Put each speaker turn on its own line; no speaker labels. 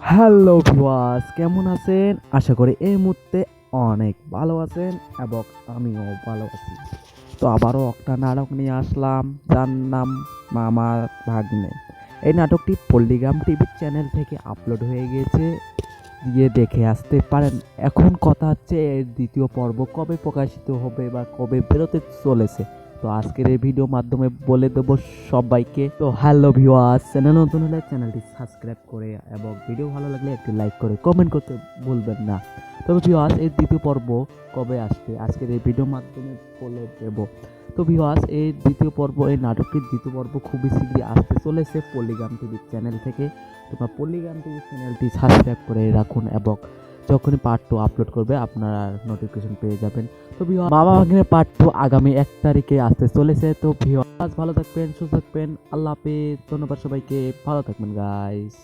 Hello ভিওয়াস কেমন আছেন? আশা করি এই মুহূর্তে অনেক ভালো আছেন এবং আমিও ভালো আছি। তো আবারও একটা নাটক নিয়ে আসলাম, যার নাম মামার ভাগ্নে। এই নাটকটি পল্লিগ্রাম টিভি চ্যানেল থেকে আপলোড হয়ে গেছে। গিয়ে দেখে আসতে পারেন। এখন কথা হচ্ছে এর দ্বিতীয় পর্ব কবে প্রকাশিত হবে বা কবে বেরোতে চলেছে। তো আজকের এই ভিডিও মাধ্যমে বলে দেবো সবাইকে। তো হ্যালো ভিওয়ার্স চ্যানেল নতুন হলে চ্যানেলটি সাবস্ক্রাইব করে এবং ভিডিও ভালো লাগলে একটি লাইক করে কমেন্ট করতে ভুলবেন না। তবে ভিওয়ার্স এই দ্বিতীয় পর্ব কবে আসবে? আজকের এই ভিডিও মাধ্যমে বলে দেব। তো ভিওয়ার্স এই দ্বিতীয় পর্ব, এই নাটকটির দ্বিতীয় পর্ব খুবই শীঘ্রই আসতে চলেছে পল্লিগ্রাম টিভি চ্যানেল থেকে। তোমরা পল্লিগ্রাম টিভি চ্যানেলটি সাবস্ক্রাইব করে রাখুন এবং যখনই পার্ট টু আপলোড করবে, আপনারা নোটিফিকেশন পেয়ে যাবেন। তো ভিওয়া বাবা ভাগ্নের পার্ট টু আগামী এক তারিখে আসতে চলেছে। তো ভিওয়ার্স, ভালো থাকবেন, সুস্থ থাকবেন, আল্লাহ হাফেজ। ধন্যবাদ সবাইকে, ভালো থাকবেন গাইস